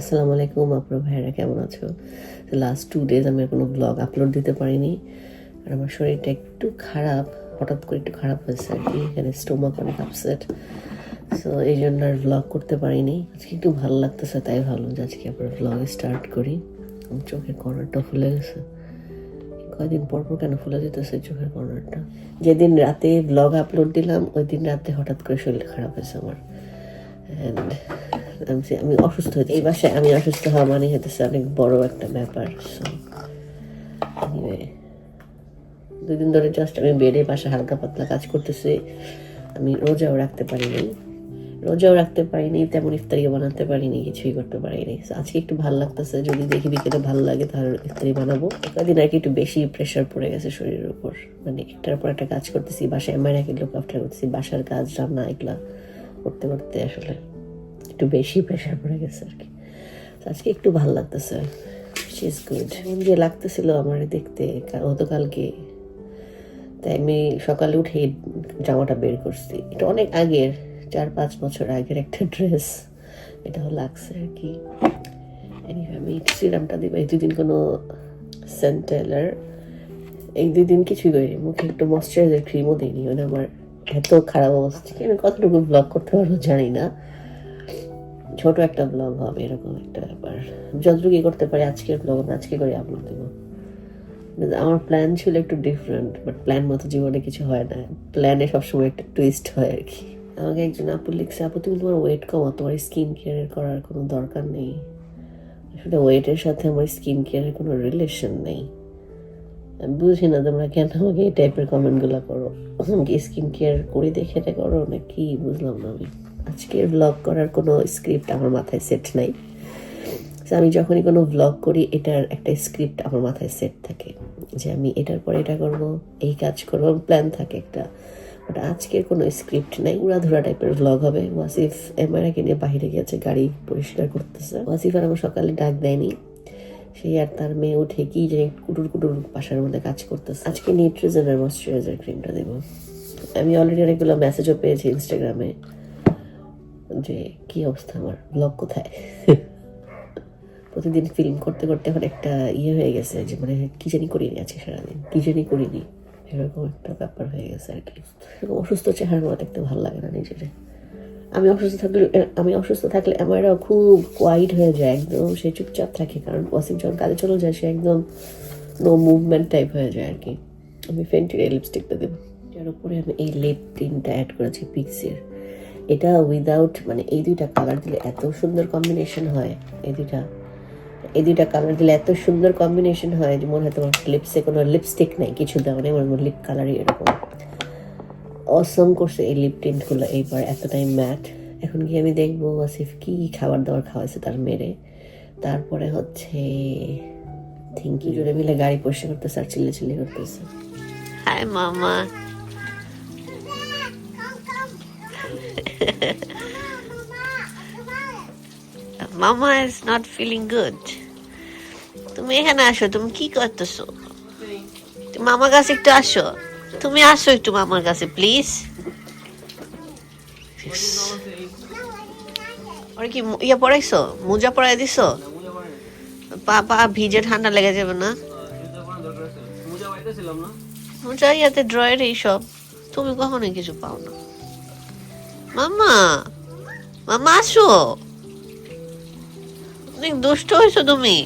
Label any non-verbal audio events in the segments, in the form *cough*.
আসসালামু আলাইকুম আপনার ভাইয়েরা, কেমন আছো? লাস্ট টু ডেজ আমি কোনো ব্লগ আপলোড দিতে পারিনি। আর আমার শরীরটা একটু খারাপ, হঠাৎ করে একটু খারাপ হয়েছে আর কি, এখানে স্টোমাক অনেক আপসেট সো এই জন্য আর ব্লগ করতে পারিনি। আজকে একটু ভালো লাগতেছে, তাই ভালো যে আজকে আপনার ব্লগ স্টার্ট করি। আমার চোখের কর্নারটা ফুলে গেছে। কয়দিন পর পর কেন ফুলে যেতেছে চোখের কর্নারটা? যেদিন রাতে ব্লগ আপলোড দিলাম, ওই দিন রাতে হঠাৎ করে শরীর খারাপ হয়েছে আমার। And আমি অসুস্থ হয়েছি। এই বাসায় আমি অসুস্থ হওয়া মানে হতেছে অনেক বড় একটা ব্যাপার। সো anyway, দুই দিন ধরে জাস্ট আমি বেডে বাসা হালকা পাতলা কাজ করতেছি। আমি রোজাও রাখতে পারিনি। রোজাও রাখতে পারিনি তেমন ইফতারিও বানাতে পারিনি কিছুই করতে পারিনি। আজকে একটু ভালো লাগতেছে যদি দেখি বিকেলে ভালো লাগে তাহলে ইফতারি বানাবো। কদিন আর কি একটু বেশি প্রেশার পড়ে গেছে শরীরের উপর। মানে একটার পর একটা কাজ করতেছি বাসায় একই লোক আফটার করতেছি বাসার কাজ রান্না এগুলা করতে করতে আসলে একটু বেশি প্রেশার পড়ে গেছে আর কি। আজকে একটু ভালো লাগতেছে। ইজ গুড যে লাগতেছিল আমার দেখতে গতকালকে। তাই আমি সকালে উঠে জামাটা বের করছি। এটা অনেক আগের, চার পাঁচ বছর আগের একটা ড্রেস এটাও লাগছে আর কি। আমি সিরামটা দিব। এই দুদিন কোনো সেন্টেলার এই দুই দিন কিছুই করিনি। মুখে একটু ময়শ্চারাইজার ক্রিমও দিইনি। মানে আমার এত খারাপ অবস্থা। আমি কতটুকু ব্লগ করতে পারব জানি না। ছোট একটা ব্লগ হবে, এরকম একটা ব্যাপার। যতটুকু করতে পারি, আজকের ব্লগ আজকে করে আপলোড দেবো। আমার প্ল্যান ছিল একটু ডিফারেন্ট বাট প্ল্যান মতো জীবনে কিছু হয় না। প্ল্যানে সবসময় একটা টুইস্ট হয় আর কি। আমাকে একজন আপু লিখছে, আপু, তুমি তোমার ওয়েট কমা তোমার স্কিন কেয়ারের করার কোনো দরকার নেই। আসলে ওয়েটের সাথে আমার স্কিন কেয়ারের কোনো রিলেশন নেই। আমি বুঝি না তোমরা কেন আমাকে এই টাইপের কমেন্টগুলো করো। আমাকে স্কিন কেয়ার করে দেখে এটা করো না কি বুঝলাম না আমি। আজকের ব্লগ করার কোনো স্ক্রিপ্ট আমার মাথায় সেট নাই। আমি যখনই কোনো ব্লগ করি, এটার একটা স্ক্রিপ্ট আমার মাথায় সেট থাকে যে আমি এটার পর এটা করব, এই কাজ করব প্ল্যান থাকে একটা। বাট আজকের কোনো স্ক্রিপ্ট নাই। উড়াধুরা টাইপের ব্লগ হবে। ওয়াসিফ এমআরআকে নিয়ে বাইরে গেছে গাড়ি পরিষ্কার করতেছে। ওয়াসিফ আর আমার সকালে ডাক দেয়নি। সেই আর তার মেয়ে উঠে কি যে কুটুর কুটুর বাসার মধ্যে কাজ করতেছে। আজকে নিউট্রিজনের ময়শ্চারাইজার ক্রিমটা দেবো। আমি অলরেডি অনেকগুলো মেসেজও পেয়েছি ইনস্টাগ্রামে যে কি অবস্থা আমার? ব্লগ কোথায়? প্রতিদিন ফিল্ম করতে করতে এখন একটা ইয়ে হয়ে গেছে যে মানে কি জানি করিনি আজকে সারাদিন। কি জানি করিনি। এরকম একটা ব্যাপার হয়ে গেছে আর কি। অসুস্থ চেহারা আমার দেখতে ভালো লাগে না নিজের। আমি অসুস্থ থাকলে, আমি অসুস্থ থাকলে আমারও খুব কোয়াইট হয়ে যায় একদম। সে চুপচাপ থাকে কারণ ওয়াসিম যখন কাজে চলে যায়, সে একদম নো মুভমেন্ট টাইপ হয়ে যায় আর কি। আমি ফেন্টির লিপস্টিকটা দেবো। যার উপরে আমি এই লিপ টিনটা অ্যাড করেছি পিক্সের এটা উইদাউট মানে এই দুইটা কালার দিলে এত সুন্দর কম্বিনেশন হয়, এই দুইটা। এই দুইটা কালার দিলে এত সুন্দর কম্বিনেশন হয় যে মনে হয় তোমার লিপসে কোনো লিপস্টিক নাই, কিছু দেওয়া নেই আমার লিপ কালারই এরকম। অসম করছে এই লিপ টিন্টগুলো এইবার এতটাই ম্যাট এখন কি আমি দেখব আসিফ কী খাবার দাবার খাওয়াইছে তার মেরে তারপরে হচ্ছে থিঙ্কি জুড়ে মিলে গাড়ি পরিষ্কার করতেছে আর চিল্লে চিল্লি করতেছে। হাই মামা। মামা ইজ নট ফিলিং গুড তুমি এখানে আসো, তুমি কি করতেছো? তুমি আমার কাছে একটু আসো। তুমি আসো একটু মামার কাছে প্লিজ ওর কি ইয়ে পড়াইছো? মোজা পড়াই দিছো? পা ভিজে ঠান্ডা লেগে যাবে না? মোজা ইয়াতে ড্রয়ের এইসব তুমি কখনোই কিছু পাও না। মামা মামা আসো। অনেক দুষ্ট হয়েছো তুমি।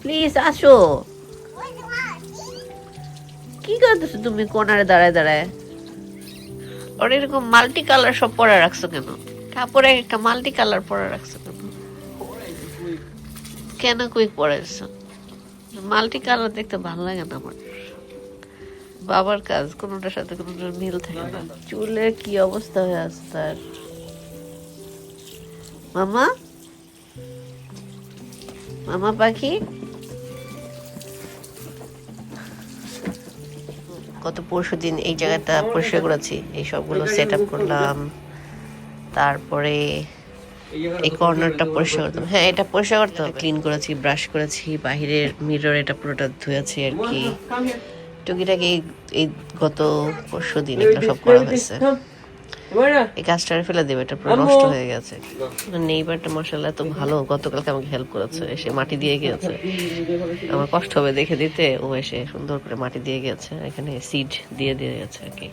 প্লিজ আসো। কি করতেছো তুমি কোনারে দাঁড়ায় দাঁড়ায়? ওর এরকম মাল্টি কালার সব পরে রাখছো কেন? কাপড়ে একটা মাল্টি কালার পরে রাখছো কেন? কেন কুইক পরেছো মাল্টি কালার দেখতে ভালো লাগে না আমার। বাবার কাজ, কোনোটার সাথে কোনোটার মিল থাকে না। চুলের কি অবস্থা হয়ে আছে তার? মামা? মামা পাখি? গত পরশু দিন এই জায়গাটা পরিষ্কার করেছি, এই সবগুলো সেট আপ করলাম। তারপরে এই কর্নারটা পরিষ্কার করতাম হ্যাঁ এটা পরিষ্কার করতে ক্লিন করেছি ব্রাশ করেছি, বাহিরের মিরর এটা পুরোটা ধুয়েছি আর কি। টুকিটাকি এই- এই গত পরশু দিন এগুলো সব করা হয়েছে। এই গাছটা ফেলে দেবে এটা পুরো নষ্ট হয়ে গেছে। নেইবারটা মশালা এত ভালো গতকালকে আমাকে হেল্প করেছে এসে মাটি দিয়ে গিয়েছে। আমার কষ্ট হবে দেখে দিতে ও এসে সুন্দর করে মাটি দিয়ে গেছে এখানে সিড দিয়ে দিয়ে গেছে আর কি।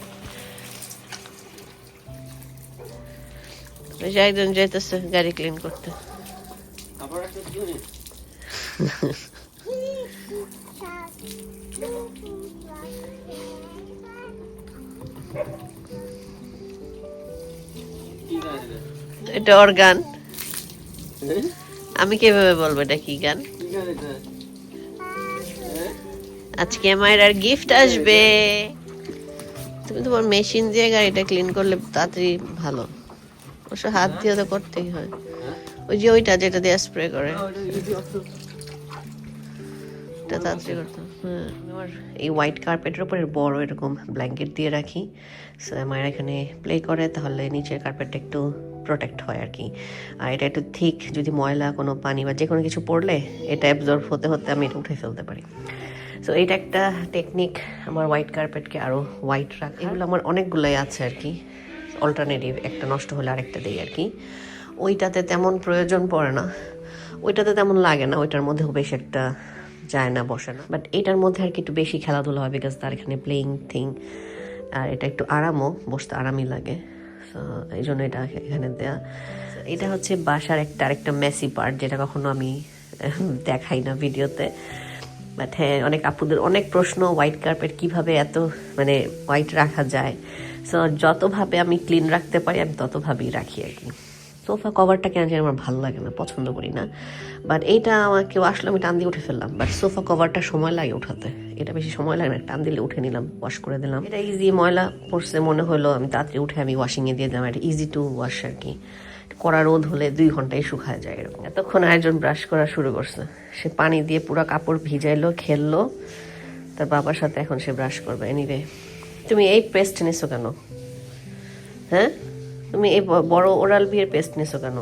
একজন যাইতেছে গাড়ি ক্লিন করতে। *laughs* এটা ওর গান। আমি কীভাবে বলব এটা কি গান? আজকে আমার আর গিফট আসবে। তুমি তোমার মেশিন দিয়ে গাড়িটা ক্লিন করলে তাড়াতাড়ি ভালো। অবশ্য হাত দিয়ে তো করতেই হয়। ওই যে ওইটা যেটা দিয়ে স্প্রে করে। এটা তাড়াতাড়ি করতে আমার এই হোয়াইট কার্পেটের উপরে বড় এরকম ব্ল্যাঙ্কেট দিয়ে রাখি। সো মায়ের এখানে প্লে করে, তাহলে নিচের কার্পেটটা একটু প্রোটেক্ট হয় আর কি আর এটা একটু ঠিক যদি ময়লা কোনো পানি বা যে কোনো কিছু পড়লে, এটা অ্যাবজর্ব হতে হতে আমি এটা উঠে ফেলতে পারি। সো এটা একটা টেকনিক আমার হোয়াইট কার্পেটকে আরও হোয়াইট রাখ। এগুলো আমার অনেকগুলোই আছে আর কি অল্টারনেটিভ একটা নষ্ট হলে আরেকটা দিই আর কি ওইটাতে তেমন প্রয়োজন পড়ে না। ওইটাতে তেমন লাগে না, ওইটার মধ্যেও বেশ একটা যায় না, বসে না। বাট এটার মধ্যে আর কি একটু বেশি খেলাধুলা হয় বিকজ তার এখানে প্লেইং থিং আর এটা একটু আরামও, বসতে আরামই লাগে। এই জন্য এটা এখানে দেয়া। এটা হচ্ছে বাসার একটা, আরেকটা মেসি পার্ট যেটা কখনো আমি দেখাই না ভিডিওতে। বাট হ্যাঁ অনেক আপুদের অনেক প্রশ্ন হোয়াইট কার্পেট কীভাবে এত মানে হোয়াইট রাখা যায়। সো যতভাবে আমি ক্লিন রাখতে পারি, আমি ততভাবেই রাখি আর কি। সোফা কভারটা কেন জানি আমার ভালো লাগে না, পছন্দ করি না। বাট এইটা আমার কেউ আসলে আমি টান দিয়ে উঠে ফেললাম। বাট সোফা কভারটা সময় লাগে উঠাতে। এটা বেশি সময় লাগে না, টান দিলে উঠে নিলাম ওয়াশ করে দিলাম। এটা ইজি ময়লা পড়ছে মনে হলো, আমি তাড়াতাড়ি উঠে আমি ওয়াশিংয়ে দিয়ে দিলাম, এটা ইজি টু ওয়াশ আর কি। কড়া রোদ হলে দুই ঘন্টায় শুকায় যায় এরকম। এতক্ষণ একজন ব্রাশ করা শুরু করছে। সে পানি দিয়ে পুরো কাপড় ভিজাইলো, খেললো। তার বাবার সাথে এখন সে ব্রাশ করবে। এনিওয়ে তুমি এই পেস্ট নিছো কেন? হ্যাঁ? তুমি এই বড় ওরাল বিয়ের পেস্ট নিছো কেন?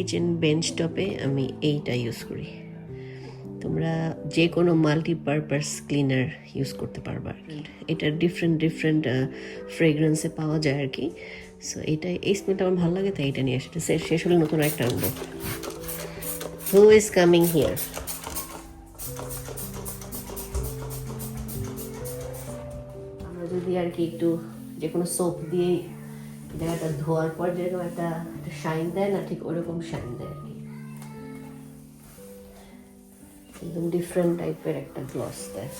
কিচেন বেঞ্চ টপে আমি এইটা ইউজ করি। তোমরা যে কোনো মাল্টিপারপাস ক্লিনার ইউজ করতে পারবা এটা ডিফারেন্ট ডিফারেন্ট ফ্রেগ্রেন্সে পাওয়া যায় আর কি। সো এটা এই স্মেলটা আমার ভালো লাগে তাই এটা নিয়ে আসতে শেষ হলে নতুন একটা আনব। হু ইজ কামিং হিয়ার আমরা যদি আর কি একটু যে কোনো সোপ দিয়ে জায়গাটা ধোয়ার পর যেরকম একটা শাইন দেয় না, ঠিক ওরকম শাইন দেয়। আর কি একদম ডিফারেন্ট টাইপের একটা গ্লস দেয়।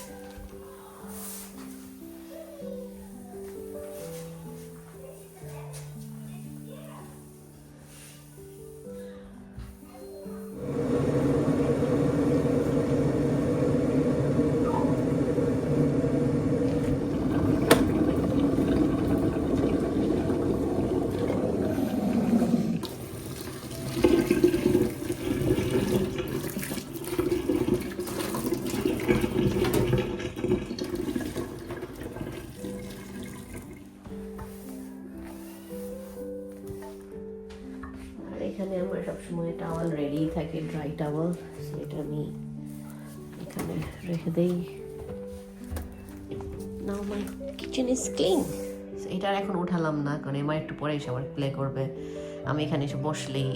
রেখে দেই now my kitchen is clean এটা আর এখন উঠালাম না কারণ এবার একটু পরে এসে আবার প্লে করবে। আমি এখানে এসে বসলেই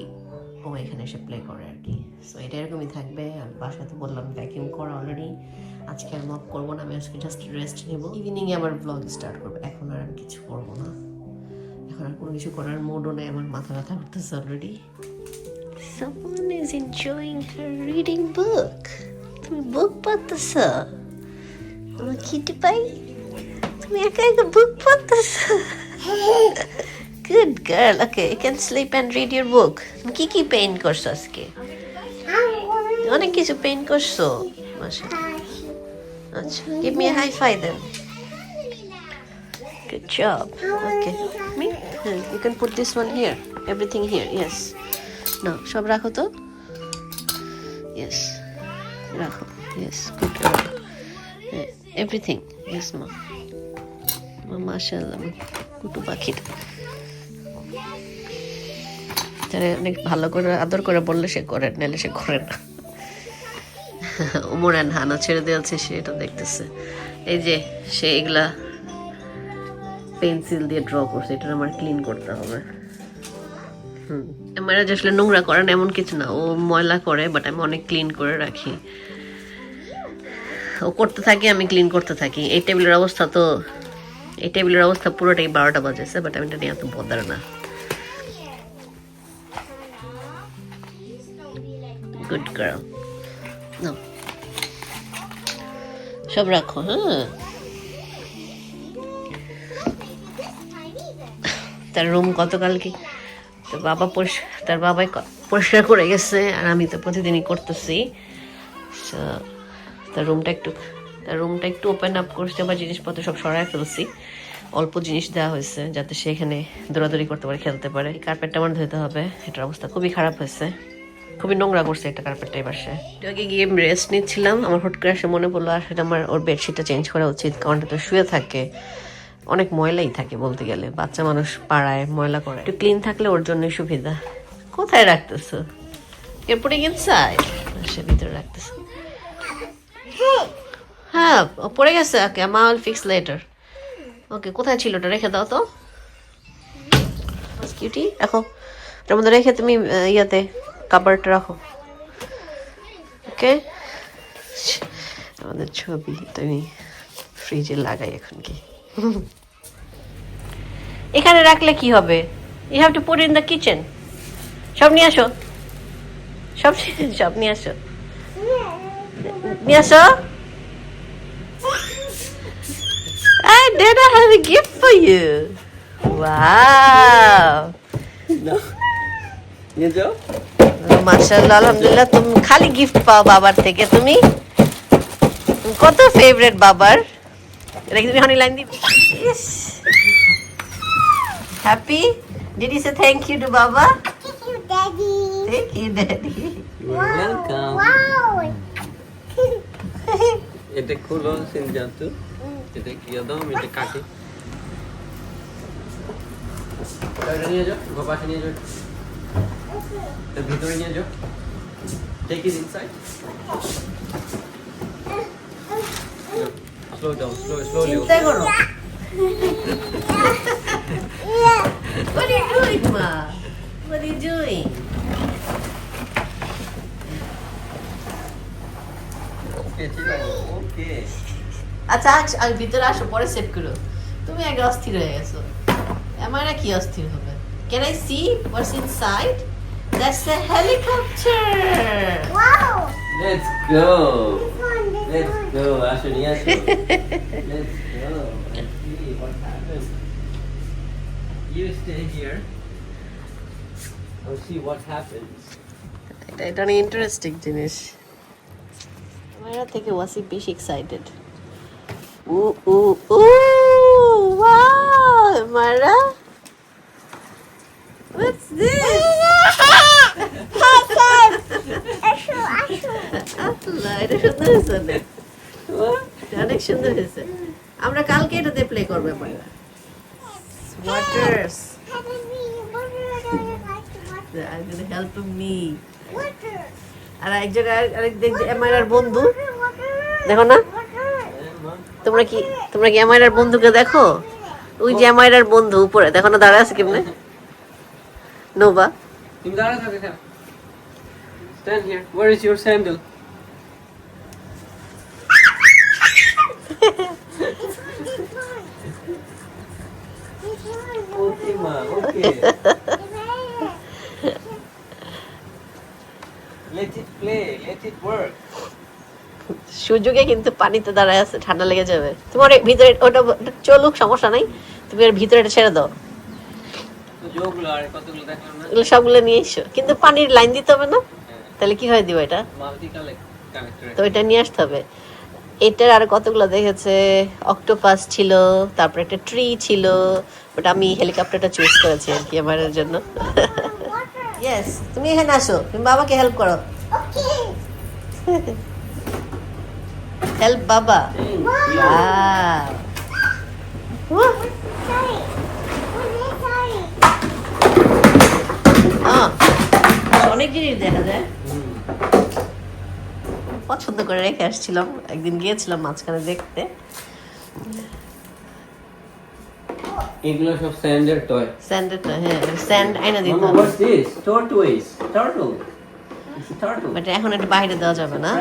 ও এখানে এসে প্লে করে আর কি। সো এটা এরকমই থাকবে। আর বাসাতে বললাম ভ্যাকিউম করা অলরেডি আজকে আর মপ করব না আমি আজকে জাস্ট রেস্ট নেব। ইভিনিংয়ে আবার ব্লগ স্টার্ট করব। এখন আর কিছু করব না। এখন আর কোনো কিছু করার মুডও নেই আমার মাথা ব্যথা করতেছে already Someone is enjoying her reading book. তুমি বুক পড়তেছ আমার খিদে পাই তুমি একা একা book পড়তেছ good girl okay you can sleep and read your book তুমি কি কি পেইন্ট করছ আজকে অনেক কিছু পেইন্ট করছ মাসা আচ্ছা give me high five then Good job. Okay. Me? Yeah, you can put this one here. Everything here. Yes. No. সব রাখো তো Yes. রাখো. রাখো। হ্যাঁ, Everything. Yes, মা মা মাশাআল্লাহ কুটু পাখিটা তারে অনেক ভালো করে আদর করে বললে সে করে নাহলে সে করে না। উমর অ্যান্ড হানা ছেড়ে দিয়েছে সে এটা দেখতেছে। এই যে সে এগুলা পেন্সিল দিয়ে ড্র করছে এটা আমার ক্লিন করতে হবে। হুম। আমার আসলে নোংরা করেন এমন কিছু না। ও ময়লা করে বাট আমি অনেক ক্লিন করে রাখি। ও করতে থাকি আমি ক্লিন করতে থাকি। এই টেবিলের অবস্থা তো এই টেবিলের অবস্থা পুরোটাই বারোটা বাজেছে বাট আমি এটা নিয়ে এত বদার না। গুড গার্ল সব রাখো হ্যাঁ। তার রুম গতকাল কি তো বাবা তার বাবাই পরিষ্কার করে গেছে আর আমি তো প্রতিদিনই করতেছি। So, তার রুমটা একটু রুমটা একটু ওপেন আপ করতে বা জিনিসপত্র সব সরায় ফেলছি। অল্প জিনিস দেওয়া হয়েছে, যাতে সে এখানে দৌড়াদৌড়ি করতে পারে, খেলতে পারে। কার্পেটটা আমার ধুতে হবে, এটার অবস্থা খুবই খারাপ হয়েছে। খুবই নোংরা করছে একটা কার্পেটটা এবার সে। আগে গিয়ে রেস্ট নিচ্ছিলাম, আমার হুট করে এসে মনে পড়ল, আসলে আমার ওর বেডশিটটা চেঞ্জ করা উচিত, কারণ তো শুয়ে থাকে। অনেক ময়লাই থাকে বলতে গেলে, বাচ্চা মানুষ পাড়ায় ময়লা করে। একটু ক্লিন থাকলে ওর জন্যই সুবিধা। কোথায় রাখতেছো? এরপরে ইনসাইড সে ভিতরে রাখতেছে। হ্যাঁ পড়ে গেছে? ওকে মা উইল ফিক্স লেটার ওকে কোথায় ছিল ওটা? রেখে দাও তো। কিউটি রাখো। ওটার মধ্যে রেখে তুমি ইয়াতে কাবারটা রাখো। ওকে আমাদের ছবি তুমি ফ্রিজে লাগাই এখন কি। *laughs* এখানে রাখলে কি হবে? You have to put in the kitchen সব নিয়ে আসো। সব *laughs* সব নিয়ে আসো। নিয়ে আসো। I did I have a gift for you. Wow. নিয়ে যাও। মাশাআল্লাহ আলহামদুলিল্লাহ তুমি খালি গিফট পাও বাবার থেকে। তুমি কত ফেভারিট বাবার? এটা কি তুমি হানি লাইন দিবে? Happy did you say thank you to বাবা Thank you, Daddy. Thank you daddy welcome Wow. এটা খুলো সিনজাতু এটা কি দাও আমি এটা কাটি নিয়ে যাও বাবাকে নিয়ে যাও। ভিতরে নিয়ে যাও। Take it inside slow down slow slowly চিন্তা করো। What are you doing, Ma? What are you doing? ওকে ঠিক আছে আচ্ছা আচ্ছা আর ভিতরে আসো পরে সেট করো তুমি আগে অস্থির হয়ে গেছো আমারা কি অস্থির হবে can I see what's inside that's a helicopter Wow! Let's go. This one, *laughs* Let's go. আসো নিয়ে আসো। Let's go. Let's see what happens. You stay here. I'll see what happens. এটা অনেক ইন্টারেস্টিং জিনিস আমারা থেকে ওয়াসি বেশি এক্সাইটেড উ উ ওয়াও মারা What's this? অনেক। সুন্দর হয়েছে আমরা কালকে এটাতে প্লে করব মারা waters Happy me. What do to watch? Help me Water. আর এক জায়গায় আরেক দেখ এমআইআর বন্ধু. দেখো না তোমরা কি তোমরা কি এমআইআর বন্ধুকে দেখো ওই যে এমআইআর বন্ধু উপরে দেখো না দাঁড়ায় আছে কেমনে নোবা তুমি দাঁড়া থাকো। Stand here. Where is your sandal? *laughs* One. Okay, ma. *laughs* Okay. Work. সুযোগে কিন্তু পানিতে দাঁড়ায় আছে ঠান্ডা লেগে যাবে। তোমার ভিতরে ওটা চলুক সমস্যা নাই। তুমি এর ভিতরে এটা ছেড়ে দাও। এগুলো সবগুলো নিয়ে এসো। কিন্তু পানির লাইন দিতে হবে না? তাহলে কি হয় দিব এটা? তো এটা নিয়ে আসতে হবে। এটার আর কতগুলো দেখেছে? অক্টোপাস ছিল তারপরে একটা ট্রি ছিল বাট আমি হেলিকপ্টারটা চুজ করেছি আর কি আমার জন্য। *laughs* ইয়েস তুমি এখানে আসো তুমি বাবাকে হেল্প করো। হেল্প বাবা? আহ, অনেক জিনিস দেখা যায়। পছন্দ করে রেখে আসছিলাম একদিন গিয়েছিলাম মাঝখানে দেখতে। এগুলো সব স্যান্ডের টয় স্যান্ডটা হ্যাঁ স্যান্ড আইনা দিতে হবে what's this? Tortoise. Turtle. It's but এখন এটা বাইরে দেওয়া যাবে না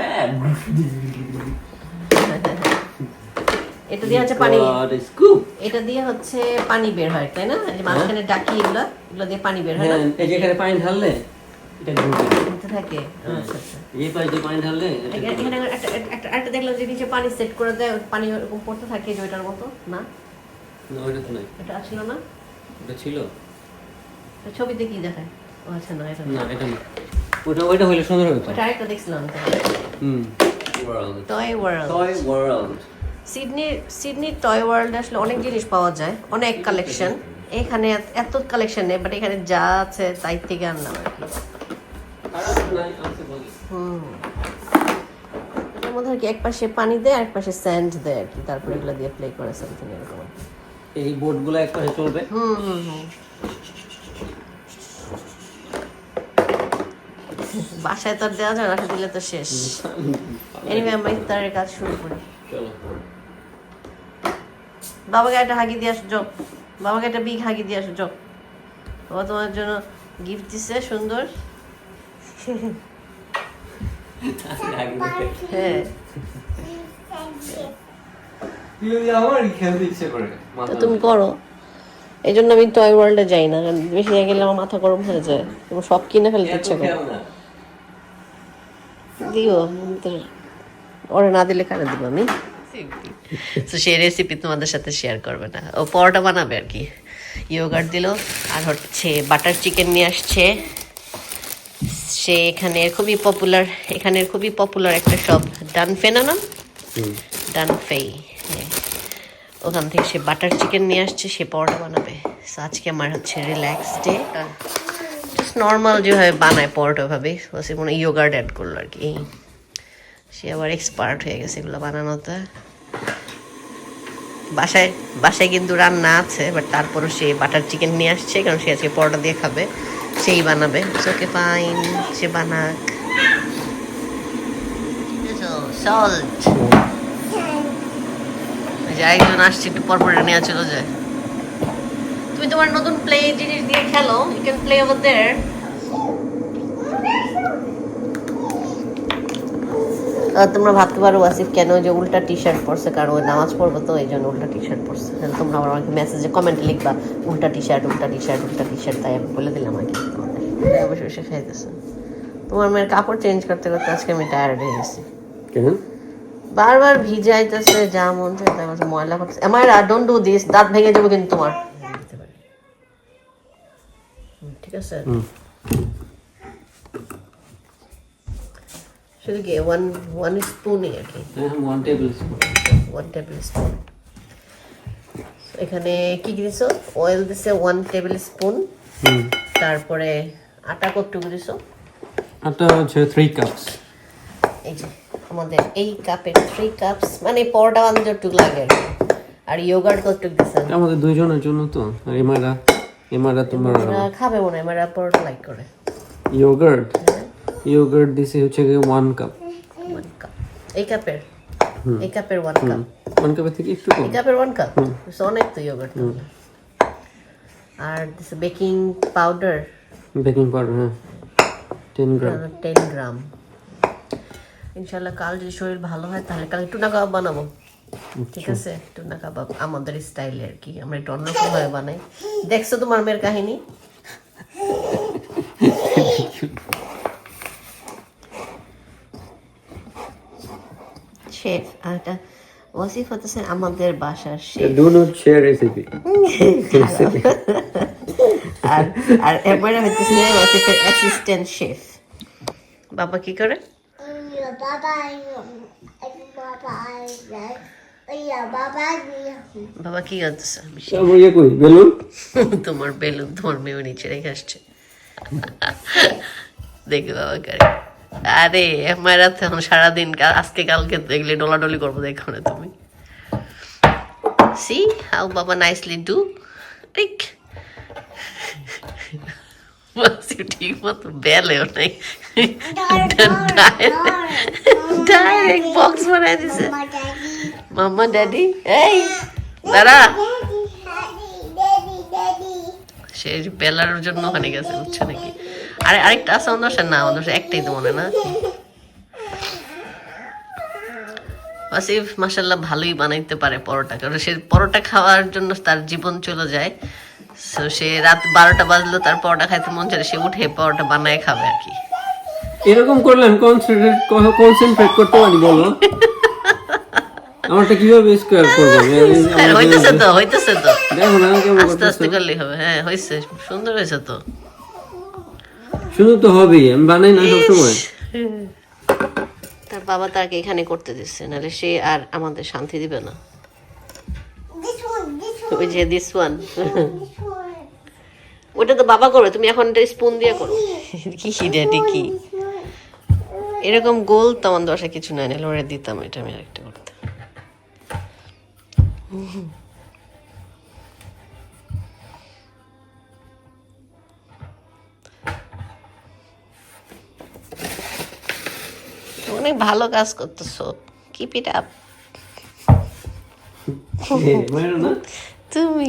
এটা দিয়ে হচ্ছে পানি scoop. এটা দিয়ে হচ্ছে পানি বের হয় তাই না এই যে মাঝখানে ডাকি এগুলো এগুলো দিয়ে পানি বের হয় না হ্যাঁ এই যে এখানে পানি ঢাললে এটা ঘুরতে থাকে হ্যাঁ। আচ্ছা আচ্ছা এই পাশে পানি ঢাললে এখানে একটা একটা- দেখলাম যে নিচে পানি সেট করে দেয় পানি ওরকম পড়তে থাকে যে ওইটার মতো না না ওইটা তো নাই। এটা ছিল না? ওটা ছিল। ছবিতে কি দেখায়? ও আচ্ছা না এটা না এটা না। ওটা ওইটা হইলে সুন্দর হবে ওটা আরেকটা দেখছিলাম হুম। World toy world toy world Sydney Sydney toy ওয়ার্ল্ডে আসলে অনেক জিনিস পাওয়া যায় অনেক কালেকশন এখানে এত- কালেকশন নেই বাট এখানে যা আছে তাই থেকে আনলাম আর হুম। মধ্যে আর কি এক পাশে পানি দেয় এক পাশে স্যান্ড দেয় আর কি। তারপরে এগুলো দিয়ে প্লে করে সামথিং এরকম আর কি। এই বোর্ডগুলো এক পাশে চলবে। হুম হুম হুম। বাসায় তো আর দেওয়া যায় বাসায় দিলে তো শেষ। এনিওয়ে আমরা ইফতারের কাজ শুরু করি। বাবাকে একটা হাগি দিয়ে আসো যোগ বাবাকে একটা বিগ হাগি দিয়ে আসো যোগ বাবা তোমার জন্য গিফট দিচ্ছে সুন্দর। *laughs* হ্যাঁ আমার খেলতে ইচ্ছে করে তো তুমি করো। এই জন্য আমি টয় ওয়ার্ল্ডে যাই না। বেশি জায়গায় গেলে আমার মাথা গরম হয়ে যায়। তোমার সব কিনে ফেলতে ইচ্ছে করে। দিও ওরা না দিলে কারে দিব আমি? তো সেই রেসিপি তোমাদের সাথে শেয়ার করবে না। ও পরোটা বানাবে আর কি। ইয়োগার্ট দিল আর হচ্ছে বাটার চিকেন নিয়ে আসছে। সে এখানে খুবই পপুলার এখানের খুবই পপুলার একটা শপ ডানফে না নাম ডানফেই হ্যাঁ। ওখান থেকে সে বাটার চিকেন নিয়ে আসছে সে পরোটা বানাবে। আজকে আমার হচ্ছে রিল্যাক্স ডে জাস্ট নর্মাল যেভাবে বানায় পরোটা ভাবে সে মনে ইয়োগার্ট অ্যাড করল আর কি। সে আবার এক্সপার্ট হয়ে গেছে এগুলো বানানোতে। বাসায় বাসায় কিন্তু রান্না আছে বাট তারপরও সে বাটার চিকেন নিয়ে আসছে কারণ সে আজকে পরোটা দিয়ে খাবে। সেই বানাবে। ওকে ফাইন সে বানাক। সল্ট যে আরেকজন আসছে একটু পর পর নেওয়া চলে যায় তুমি তোমার নতুন প্লে জিনিস দিয়ে খেলো you can play over there তোমরা ভাবতে পারো আসিফ কেন যে উল্টা টি শার্ট পরছে কারণ ওই নামাজ পড়ব তো এই জন্য উল্টা টি শার্ট পরছে। তাহলে তোমরা আমার আমাকে মেসেজে কমেন্টে লিখবা উল্টা টি শার্ট উল্টা টি শার্ট উল্টা টি শার্ট তাই আমি বলে দিলাম আর কি তোমাদের। বসে বসে খাইতেছে। তোমার মেয়ের কাপড় চেঞ্জ করতে করতে আজকে আমি টায়ার্ড হয়ে গেছি। কেন? বারবার ভিজাইতেছে যা মন চায় তাই বলছে, ময়লা করতেছে। আমার ডোন্ট ডু দিস দাঁত ভেঙে যাব কিন্তু তোমার। ঠিক আছে। শুধু কি ওয়ান ওয়ান স্পুনই আর কি? One tablespoon one tablespoon এখানে কি কি দিছো? অয়েল দিছে ওয়ান টেবিল স্পুন তারপরে আটা কতটুকু দিছো? আটা হচ্ছে থ্রি কাপস এই যে। আমাদের এই কাপের থ্রি কাপস মানে পরোটা বানাতে যতটুকু লাগে আর কি। ইয়োগার্ট কতটুকু দিছেন আমাদের দুইজনের জন্য তো। আর এমারা এমারা তোমার খাবে মনে হয় আমরা পরোটা লাইক করে। ইয়োগার্ট ইয়োগার্ট দিছে হচ্ছে ওয়ান কাপ ওয়ান কাপ এই কাপের এই কাপের ওয়ান কাপ ওয়ান কাপের থেকে একটু কম। এই কাপের ওয়ান কাপ অনেক তো ইয়োগার্ট আর দিছে বেকিং পাউডার বেকিং পাউডার হ্যাঁ। টেন গ্রাম টেন গ্রাম ইনশাল্লাহ কাল যদি শরীর ভালো হয় তাহলে কাল টুনা কাবাব বানাবো। ঠিক আছে? টুনা কাবাব আমাদের স্টাইলে আর কি। আমরা একটু অন্যরকম ভাবে বানাই। দেখছ তোমার মেয়ের কাহিনী? শেফ এটা ওয়াসিফ হতেছে আমাদের বাসার chef. Do not share recipe আর আর এবারে হইতেছে ওয়াসিফের অ্যাসিস্ট্যান্ট শেফ। বাবা কি করে? বাবা কি করতেছে আমার বেলুন? তোমার বেলুন তোমার মেয়ে নিচে রেখে আসছে। দেখে বাবা করে। আরে মায়েরা তো এখন সারাদিন আজকে কালকে এগুলি ডলাডলি করব দেখো না তুমি। সি হাউ বাবা নাইসলি ডু ঠিক। ঠিক মতো বেলেও নাই। ডাইরেক্ট বক্স বানাই দিছে My daddy. মাম্মা ড্যাডি এই দাঁড়া Daddy, daddy. সে বেলার জন্য ওখানে গেছে বুঝছ নাকি? আরে আরেকটা আছে না একটাই তো মনে না? আসিফ মাসাল্লাহ ভালোই বানাইতে পারে পরোটা কারণ সে পরোটা খাওয়ার জন্য তার জীবন চলে যায়। তো সে রাত বারোটা বাজলো তার পরোটা খাইতে মন চায় সে উঠে পরোটা বানায় খাবে আর কি। এরকম করলে আমি কনসেন্ট্রেট কনসেন্ট্রেট করতে পারি বলো। আমারটা কীভাবে স্কোয়ার করব? *laughs* হইতেছে তো হইতেছে তো। দেখো না কেমন আস্তে আস্তে করলেই হবে। হ্যাঁ হয়েছে সুন্দর হয়েছে তো। শুধু তো হবেই আমি বানাই না সবসময়। তার বাবা তাকে এখানে করতে দিচ্ছে নাহলে সে আর আমাদের শান্তি দিবে না। ওই যে দিস ওয়ান ওটা তো বাবা করবে তুমি এখন স্পুন দিয়ে করো। কি ড্যাডি কি. এরকম গোল তো আমার দশা কিছু নাই নাহলে ওরা দিতাম এটা আমি আরেকটা করতে অনেক ভালো কাজ করতেছো। কিপ ইট আপ তুমি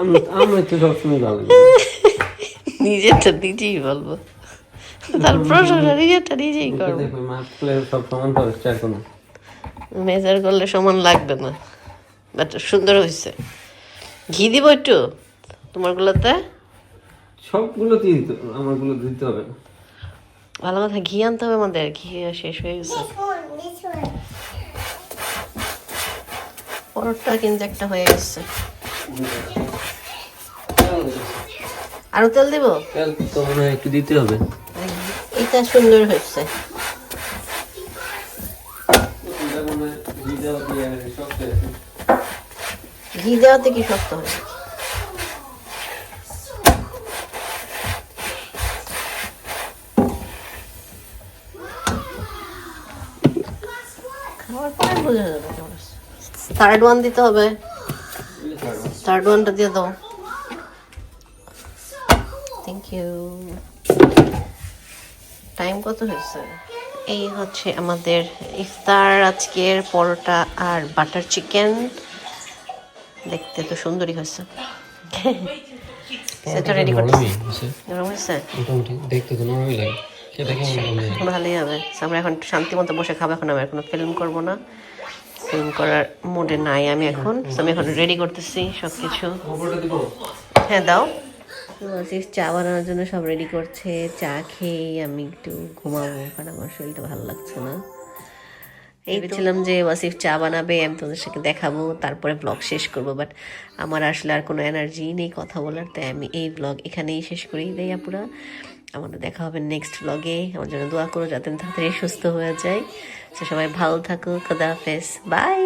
আমি আমি তো সবসময় ভালো নিজেরটা নিজেই বলব। তার প্রশ্নটা নিজেরটা নিজেই করব। সব সমান না মেজার করলে সমান লাগবে না। বাট সুন্দর হয়েছে ঘি দিব একটু? তোমারগুলোতে? সবগুলো দিয়ে দিতে আমারগুলো দিতে হবে ভালো কথা ঘি আনতে হবে আমাদের ঘি শেষ হয়ে গেছে. পরোটা কিন্তু একটা হয়ে গেছে। আরও তেল দিব? তেল তো মনে হয় একটু দিতে হবে। এটা সুন্দর হয়েছে। ঘি দেওয়াতে কি শক্ত হয়? থার্ড ওয়ান দিতে হবে। থার্ড ওয়ানটা দিয়ে দাও। থ্যাংক ইউ টাইম কত হয়েছে? এই হচ্ছে আমাদের ইফতার আজকের পরোটা আর বাটার চিকেন। দেখতে তো সুন্দরই হয়েছে। সেটা রেডি করতেছি গরম হয়েছে? দেখতে তো নরমই লাগে খেতে কেমন হবে ভালোই হবে। আমরা এখন শান্তি মতো বসে খাব এখন আমি আর কোনো ফিল্ম করব না। ফিল্ম করার মুডে নাই আমি এখন। আমি এখন রেডি করতেছি সব কিছু হ্যাঁ দাও। ওয়াসিফ চা বানানোর জন্য সব রেডি করছে। চা খেয়ে আমি একটু ঘুমাবো কারণ আমার শরীরটা ভালো লাগছে না। এই ভেবেছিলাম যে ওয়াসিফ চা বানাবে আমি তোমাদের সাথে দেখাবো তারপরে ব্লগ শেষ করব। বাট আমার আসলে আর কোনো এনার্জি নেই কথা বলার তাই আমি এই ব্লগ এখানেই শেষ করেই দেই আপুরা আমাদের দেখা হবে নেক্সট ব্লগে আমার জন্য দোয়া করো যাতে তাড়াতাড়ি সুস্থ হয়ে তো সবাই ভালো থাকো খোদা হাফেজ। বাই